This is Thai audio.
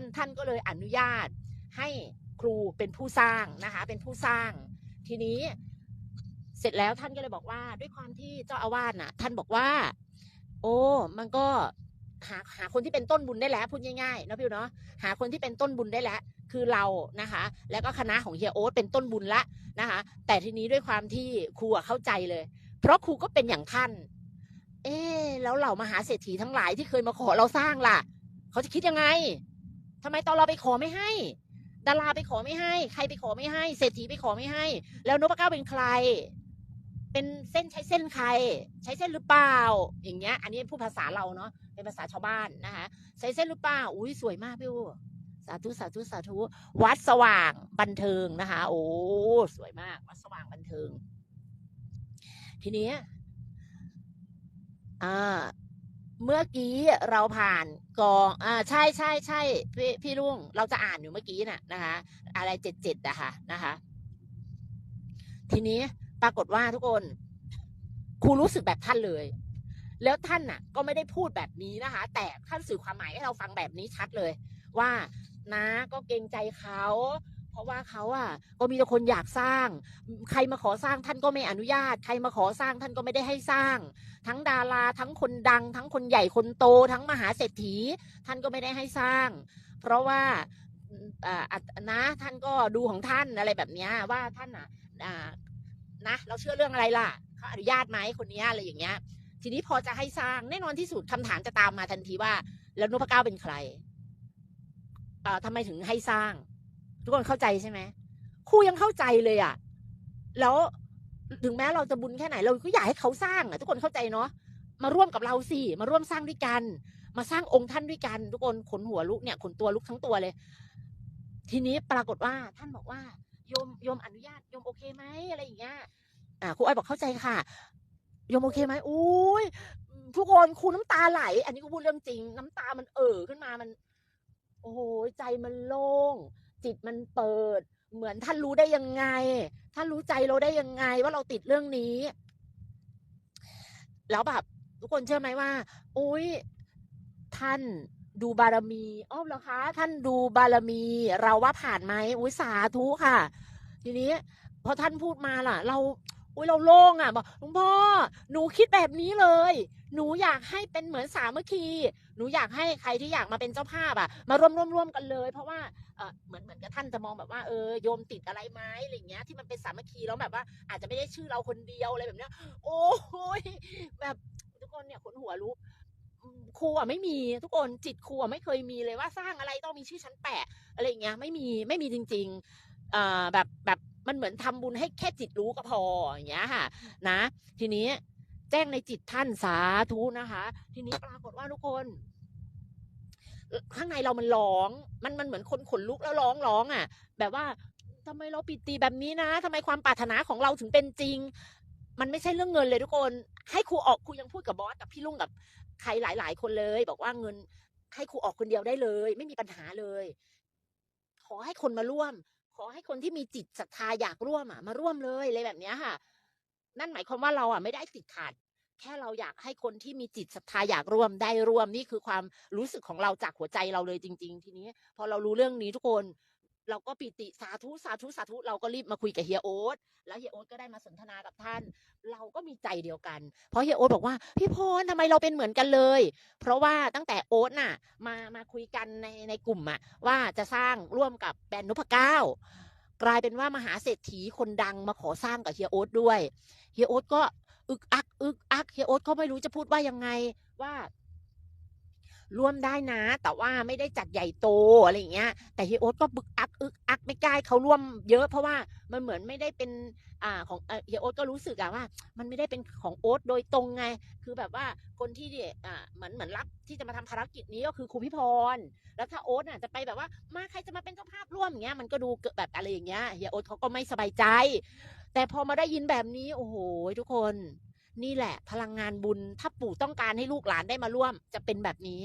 านท่านก็เลยอนุญาตให้ครูเป็นผู้สร้างนะคะเป็นผู้สร้าง ทีนี้เสร็จแล้วท่านก็เลยบอกว่า ด้วยความที่เจ้าอาวาสน่ะ ท่านบอกว่า โอ้มันก็หาหาคนที่เป็นต้นบุญได้แล้วพูดง่ายๆนะพี่เนาะหาคนที่เป็นต้นบุญได้แล้ว คือเรานะคะ แล้วก็คณะของเฮียโอ๊ตเป็นต้นบุญละนะคะ แต่ทีนี้ด้วยความที่ครูเข้าใจเลย เพราะครูก็เป็นอย่างท่าน เอ๊แล้วเหล่ามหาเศรษฐีทั้งหลายที่เคยมาขอเราสร้างล่ะ เขาจะคิดยังไง ทำไมตอนเราไปขอไม่ให้ ดาราไปขอไม่ให้ ใครไปขอไม่ให้ เศรษฐีไปขอไม่ให้ แล้วนพเก้าเป็นใคร เป็นเส้นใช้เส้นใคร ใช้เส้นหรือเปล่า อย่างเงี้ย อันนี้พูดภาษาเราเนาะ เป็นภาษาชาวบ้านนะคะ ใช้เส้นหรือเปล่า อุ้ยสวยมากพี่อูสาธุสาธุสาธุ วัดสว่างบันเทิงนะคะ โอ้ สวยมาก วัดสว่างบันเทิง ทีนี้อ่า เมื่อกี้เราผ่านกองอ่าใช่ใช่ใช่พี่พี่ลุงเราจะอ่านอยู่เมื่อกี้น่ะนะคะ อะไรเจ็ดเจ็ดอะค่ะนะคะ ทีนี้ปรากฏว่าทุกคนครูรู้สึกแบบท่านเลย แล้วท่านน่ะ ก็ไม่ได้พูดแบบนี้นะคะ แต่ท่านสื่อความหมายให้เราฟังแบบนี้ชัดเลย ว่านะก็เกรงใจเขา ราะว่าเขาอะก็มีแต่คนอยากสร้าง ใครมาขอสร้างท่านก็ไม่อนุญาต ใครมาขอสร้างท่านก็ไม่ได้ให้สร้าง ทั้งดาราทั้งคนดัง ทั้งคนใหญ่คนโต ทั้งมหาเศรษฐี ท่านก็ไม่ได้ให้สร้าง เพราะว่าอ่านะท่านก็ดูของท่านอะไรแบบนี้ว่าท่านอะนะเราเชื่อเรื่องอะไรล่ะเขาอนุญาตไหมคนนี้อะไรอย่างเงี้ย ทีนี้พอจะให้สร้างแน่นอนที่สุดคำถามจะตามมาทันทีว่า แล้วนพเก้าเป็นใครเอ่อทำไมถึงให้สร้าง ทุกคนเข้าใจใช่ไหมครูยังเข้าใจเลยอะ่ะ แล้วถึงแม้เราจะบุญแค่ไหน เราก็อยากให้เขาสร้างอะ่ะ ทุกคนเข้าใจเนาะมาร่วมกับเราสิมาร่วมสร้างด้วยกัน มาสร้างองค์ท่านด้วยกัน ทุกคนขนหัวลุกเนี่ยขนตัวลุกทั้งตัวเลย ทีนี้ปรากฏว่าท่านบอกว่าโยมโยมอนุญาตโยมโอเคไหมอะไรอย่างเงี้ยอ่าครูอ้อยบอกเข้าใจค่ะโยมโอเคไหมอุ้ยทุกคนครูน้ำตาไหล อันนี้ก็พูดเรื่องจริง น้ำตามันเอ่อขึ้นมามัน โอ้โหใจมันโล่ง จิตมันเปิด เหมือนท่านรู้ได้ยังไง ท่านรู้ใจเราได้ยังไงว่าเราติดเรื่องนี้ แล้วแบบทุกคนเชื่อไหมว่าอุ้ยท่านดูบารมีอ้อมเหรอคะ ท่านดูบารมี เราว่าผ่านไหมอุ้ยสาธุค่ะ ทีนี้พอท่านพูดมาล่ะ เรา อุ้ยเราโล่งอะบอกหลวงพ่อหนูคิดแบบนี้เลย หนูอยากให้เป็นเหมือนสามัคคีหนูอยากให้ใครที่อยากมาเป็นเจ้าภาพอะ มาร่วมร่วมร่วมกันเลย เพราะว่าเออเหมือนเหมือนกับท่านจะมองแบบว่าเออโยมติดอะไรไหมอะไรเงี้ยที่มันเป็นสามัคคีแล้วแบบว่า อาจจะไม่ได้ชื่อเราคนเดียวอะไรแบบเนี้ย โอ้ยแบบทุกคนเนี่ยขนหัวลุกครูอะไม่มีทุกคนจิตครูอะไม่เคยมีเลยว่าสร้างอะไรต้องมีชื่อชั้นแปะอะไรเงี้ยไม่มีไม่มีจริงๆอ่าแบบแบบ มันเหมือนทำบุญให้แค่จิตรู้ก็พออย่างเงี้ยค่ะ นะ ทีนี้แจ้งในจิตท่านสาธุนะคะ ทีนี้ปรากฏว่าทุกคนข้างในเรามันร้อง มันมันเหมือนคนขนลุกแล้วร้องร้องอะ แบบว่าทำไมเราปิติแบบนี้นะทำไมความปรารถนาของเราถึงเป็นจริง มันไม่ใช่เรื่องเงินเลยทุกคน ให้ครูออกครูยังพูดกับบอสกับพี่ลุงกับใครหลาย ๆ คนเลย บอกว่าเงินให้ครูออกคนเดียวได้เลย ไม่มีปัญหาเลย ขอให้คนมาร่วม อให้คนที่มีจิตศรัทธาอยากร่วมอะมาร่วมเลยอะไรแบบเนี้ยค่ะ นั่นหมายความว่าเราอะไม่ได้ติดขัด แค่เราอยากให้คนที่มีจิตศรัทธาอยากร่วมได้ร่วมนี่คือความรู้สึกของเราจากหัวใจเราเลยจริง ๆ ทีนี้ พอเรารู้เรื่องนี้ทุกคน เราก็ปิติสาธุสาธุสาธุเราก็รีบมาคุยกับเฮียโอ๊ตแล้วเฮียโอ๊ตก็ได้มาสนทนากับท่าน เราก็มีใจเดียวกัน เพราะเฮียโอ๊ตบอกว่าพี่พรทำไมเราเป็นเหมือนกันเลย เพราะว่าตั้งแต่โอ๊ตน่ะมามาคุยกันในในกลุ่มอะว่าจะสร้างร่วมกับแบรนด์นพเก้ากลายเป็นว่ามหาเศรษฐีคนดังมาขอสร้างกับเฮียโอ๊ตด้วยเฮียโอ๊ตก็อึกอักอึกอักเฮียโอ๊ตก็ไม่รู้จะพูดว่ายังไงว่า ร่วมได้นะ แต่ว่าไม่ได้จัดใหญ่โตอะไรอย่างเงี้ย แต่เฮียโอ๊ตก็บึกอักอึกอักไม่กล้าเขาร่วมเยอะเพราะว่ามันเหมือนไม่ได้เป็นอ่าของเอ่อเฮียโอ๊ตก็รู้สึกอะว่า มันไม่ได้เป็นของโอ๊ตโดยตรงไง คือแบบว่าคนที่อ่าเหมือนเหมือนรับที่จะมาทำภารกิจนี้ก็คือครูพิพร แล้วถ้าโอ๊ตน่ะจะไปแบบว่ามาใครจะมาเป็นเจ้าภาพร่วมอย่างเงี้ยมันก็ดูเกิดแบบอะไรอย่างเงี้ยเฮียโอ๊ตเขาก็ไม่สบายใจ แต่พอมาได้ยินแบบนี้โอ้โหทุกคน นี่แหละพลังงานบุญ ถ้าปู่ต้องการให้ลูกหลานได้มาร่วม จะเป็นแบบนี้